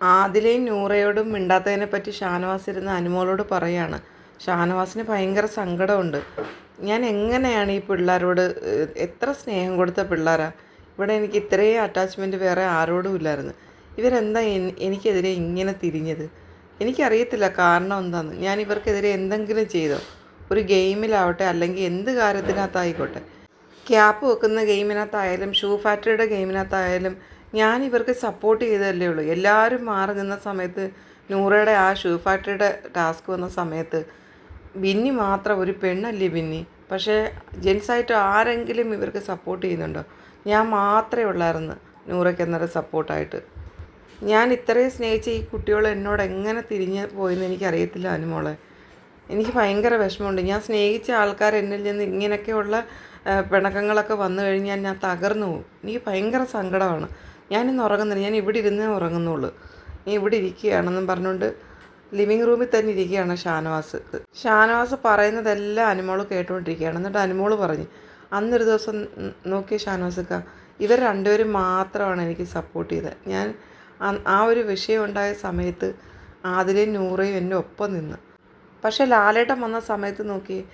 ആദിലയും നൂറയോടും മിണ്ടാത്തതിനെ പറ്റി ഷാനവാസ് ഇരുന്ന് അനുമോളോട് പറയാണ്. ഷാനവാസിന് ഭയങ്കര സങ്കടമുണ്ട്. ഞാൻ എങ്ങനെയാണ് ഈ പിള്ളേരോട് എത്ര സ്നേഹം കൊടുത്ത പിള്ളേരാ? ഇവിടെ എനിക്ക് ഇത്രയും അറ്റാച്ച്മെന്റ് വേറെ ആരോടും ഇല്ലായിരുന്നു. ഇവരെന്താ എനിക്കെതിരെ ഇങ്ങനെ തിരിഞ്ഞത്? എനിക്കറിയത്തില്ല കാരണം എന്താണെന്ന് ഞാൻ ഇവർക്കെതിരെ എന്തെങ്കിലും ചെയ്തോ? ഒരു ഗെയിമിലാവട്ടെ അല്ലെങ്കിൽ എന്ത് കാര്യത്തിനകത്തായിക്കോട്ടെ? ക്യാപ്പ് വെക്കുന്ന ഗെയിമിനകത്തായാലും ഷൂ ഫാക്ടറിയുടെ ഗെയിമിനകത്തായാലും ഞാൻ ഇവർക്ക് സപ്പോർട്ട് ചെയ്തതല്ലേ ഉള്ളൂ. എല്ലാവരും മാറി നിന്ന സമയത്ത് നൂറയുടെ ആ ഷൂ ഫാക്ടറിയുടെ ടാസ്ക് വന്ന സമയത്ത് ബിന്നി മാത്രം ഒരു പെണ്ണല്ലേ ബിന്നി? പക്ഷേ ജെൻസായിട്ട് ആരെങ്കിലും ഇവർക്ക് സപ്പോർട്ട് ചെയ്യുന്നുണ്ടോ? ഞാൻ മാത്രമേ ഉള്ളായിരുന്നു നൂറയ്ക്ക് എന്നൊരു സപ്പോർട്ടായിട്ട് ഞാൻ ഇത്രയും സ്നേഹിച്ച ഈ കുട്ടികൾ എന്നോട് എങ്ങനെ തിരിഞ്ഞ് പോയെന്ന് എനിക്കറിയത്തില്ല അനുമോളെ എനിക്ക് ഭയങ്കര വിഷമമുണ്ട്. ഞാൻ സ്നേഹിച്ച ആൾക്കാർ എന്നിൽ നിന്ന് ഇങ്ങനെയൊക്കെയുള്ള പിണക്കങ്ങളൊക്കെ വന്നു കഴിഞ്ഞാൽ ഞാൻ തകർന്നു പോകും. എനിക്ക് ഭയങ്കര സങ്കടമാണ്. ഞാനിന്ന് ഉറങ്ങുന്നില്ല. ഞാൻ ഇവിടെ ഇരുന്നേ ഉറങ്ങുന്നുള്ളൂ. നീ ഇവിടെ ഇരിക്കുകയാണെന്നും പറഞ്ഞുകൊണ്ട് ലിവിങ് റൂമിൽ തന്നെ ഇരിക്കുകയാണ് ഷാനവാസ്. ഷാനവാസ് പറയുന്നതെല്ലാം അനുമോൾ കേട്ടുകൊണ്ടിരിക്കുകയാണ്. എന്നിട്ട് അനുമോൾ പറഞ്ഞു അന്നൊരു ദിവസം നോക്കിയ ഷാനവാസക്ക ഇവർ രണ്ടുപേരും മാത്രമാണ് എനിക്ക് സപ്പോർട്ട് ചെയ്തത് ഞാൻ ആ- ഒരു വിഷയം ഉണ്ടായ സമയത്ത് ആദിലയും നൂറയും എന്റെ ഒപ്പം നിന്ന്. പക്ഷേ ലാലേട്ടൻ വന്ന സമയത്ത് നോക്കി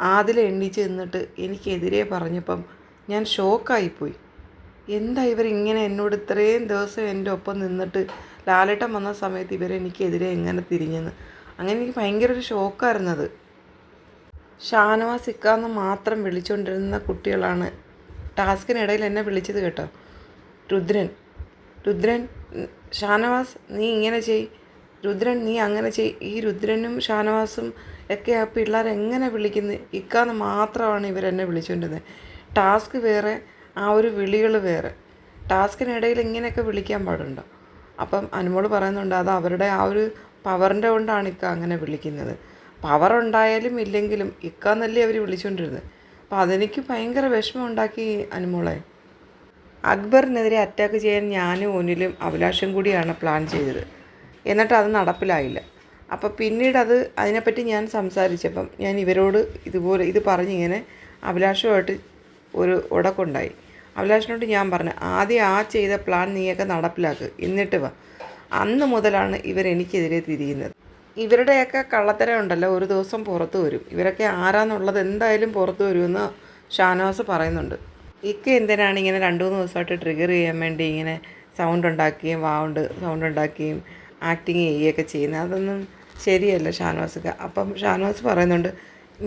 ആദില എണ്ണീച്ച് നിന്നിട്ട് എനിക്കെതിരെ പറഞ്ഞപ്പം ഞാൻ ഷോക്കായിപ്പോയി എന്താ ഇവർ ഇങ്ങനെ എന്നോട് ഇത്രയും ദിവസം എന്റെ ഒപ്പം നിന്നിട്ട് ലാലേട്ടൻ വന്ന സമയത്ത് ഇവരെനിക്കെതിരെ എങ്ങനെ തിരിഞ്ഞെന്ന്? അങ്ങനെ എനിക്ക് ഭയങ്കര ഒരു ഷോക്കായിരുന്നത്. ഷാനവാസ് ഇക്കാന്ന് മാത്രം വിളിച്ചുകൊണ്ടിരുന്ന കുട്ടികളാണ് ടാസ്കിനിടയിൽ എന്നെ വിളിച്ചത് കേട്ടോ. രുദ്രൻ. രുദ്രൻ ഷാനവാസ് നീ ഇങ്ങനെ ചെയ്. രുദ്രൻ നീ അങ്ങനെ ചെയ്. ഈ രുദ്രനും ഷാനവാസും ഒക്കെ ആ പിള്ളേരെങ്ങനെ വിളിക്കുന്നത് ഇക്കാന്ന് മാത്രമാണ് ഇവരെന്നെ വിളിച്ചുകൊണ്ടിരുന്നത് ടാസ്ക് വേറെ ആ ഒരു വിളികൾ വേറെ. ടാസ്കിനിടയിൽ ഇങ്ങനെയൊക്കെ വിളിക്കാൻ പാടുണ്ടോ? അപ്പം അനുമോൾ പറയുന്നുണ്ട് അത് അവരുടെ ആ ഒരു പവറിന്റെ കൊണ്ടാണ് ഇക്ക അങ്ങനെ വിളിക്കുന്നത്. പവർ ഉണ്ടായാലും ഇല്ലെങ്കിലും ഇക്കാന്നല്ലേ അവർ വിളിച്ചുകൊണ്ടിരുന്നത് അപ്പം അതെനിക്ക് ഭയങ്കര വിഷമം ഉണ്ടാക്കി അനുമോളെ. അക്ബറിനെതിരെ അറ്റാക്ക് ചെയ്യാൻ ഞാനും ഒനിലും അഭിലാഷും കൂടിയാണ് പ്ലാൻ ചെയ്തത്. എന്നിട്ട് അത് നടപ്പിലായില്ല. അപ്പോൾ പിന്നീട് അത് അതിനെപ്പറ്റി ഞാൻ സംസാരിച്ചപ്പം ഞാൻ ഇവരോട് ഇതുപോലെ ഇത് പറഞ്ഞിങ്ങനെ അഭിലാഷുമായിട്ട് ഒരു ഉടക്കുണ്ടായി. അഭിലാഷിനോട് ഞാൻ പറഞ്ഞു ആദ്യം ആ ചെയ്ത പ്ലാൻ നീയൊക്കെ നടപ്പിലാക്കുക എന്നിട്ട് വാ. അന്ന് മുതലാണ് ഇവരെനിക്കെതിരെ തിരിയുന്നത്. ഇവരുടെയൊക്കെ കള്ളത്തരം ഉണ്ടല്ലോ ഒരു ദിവസം പുറത്തു വരും. ഇവരൊക്കെ ആരാന്നുള്ളത് എന്തായാലും പുറത്തു വരുമെന്ന് ഷാനവാസ് പറയുന്നുണ്ട്. ഇക്ക എന്തിനാണ് ഇങ്ങനെ രണ്ട് മൂന്ന് ദിവസമായിട്ട് ട്രിഗർ ചെയ്യാൻ വേണ്ടി ഇങ്ങനെ സൗണ്ട് ഉണ്ടാക്കുകയും വാവുണ്ട് സൗണ്ട് ഉണ്ടാക്കുകയും ആക്ടിങ് ചെയ്യുകയൊക്കെ ചെയ്യുന്നത്? അതൊന്നും ശരിയല്ല ഷാനവാസ്ക്ക അപ്പം ഷാനവാസ് പറയുന്നുണ്ട്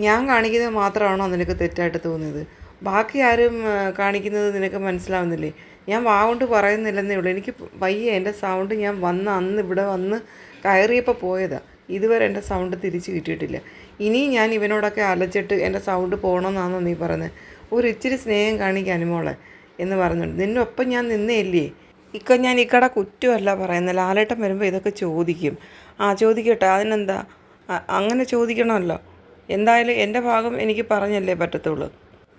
ഞാൻ കാണിക്കുന്നത് മാത്രമാണോ നിനക്ക് തെറ്റായിട്ട് തോന്നിയത്? ബാക്കി ആരും കാണിക്കുന്നത് നിനക്ക് മനസ്സിലാവുന്നില്ലേ? ഞാൻ വാ കൊണ്ട് പറയുന്നില്ലെന്നേ ഉള്ളൂ. എനിക്ക് വയ്യ എന്റെ സൗണ്ട് ഞാൻ വന്ന അന്ന് ഇവിടെ വന്ന് കയറിയപ്പോൾ പോയതാ. ഇതുവരെ എന്റെ സൗണ്ട് തിരിച്ച് കിട്ടിയിട്ടില്ല. ഇനിയും ഞാൻ ഇവനോടൊക്കെ അലച്ചിട്ട് എന്റെ സൗണ്ട് പോകണമെന്നാണോ നീ പറയുന്നത് ഒരു ഇച്ചിരി സ്നേഹം കാണിക്കാൻ മോളെ എന്ന് പറഞ്ഞുണ്ട് നിന്നൊപ്പം ഞാൻ നിന്നേ ഇല്ലേ ഇക്ക ഞാൻ ഇക്കട കുറ്റമല്ല പറയുന്നത് ലാലേട്ടൻ വരുമ്പോൾ ഇതൊക്കെ ചോദിക്കും. ആ ചോദിക്കട്ടെ. അതിനെന്താ? അങ്ങനെ ചോദിക്കണമല്ലോ. എന്തായാലും എന്റെ ഭാഗം എനിക്ക് പറഞ്ഞല്ലേ പറ്റത്തുള്ളൂ.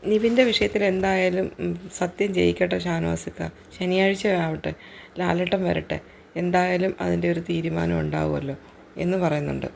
നിവിന്റെ വിഷയത്തിൽ എന്തായാലും സത്യം ജയിക്കട്ടെ ഷാനവാസിക്ക. ശനിയാഴ്ച ആവട്ടെ ലാലട്ടം വരട്ടെ. എന്തായാലും അതിന്റെ ഒരു തീരുമാനം ഉണ്ടാവുമല്ലോ എന്ന് പറയുന്നുണ്ട്.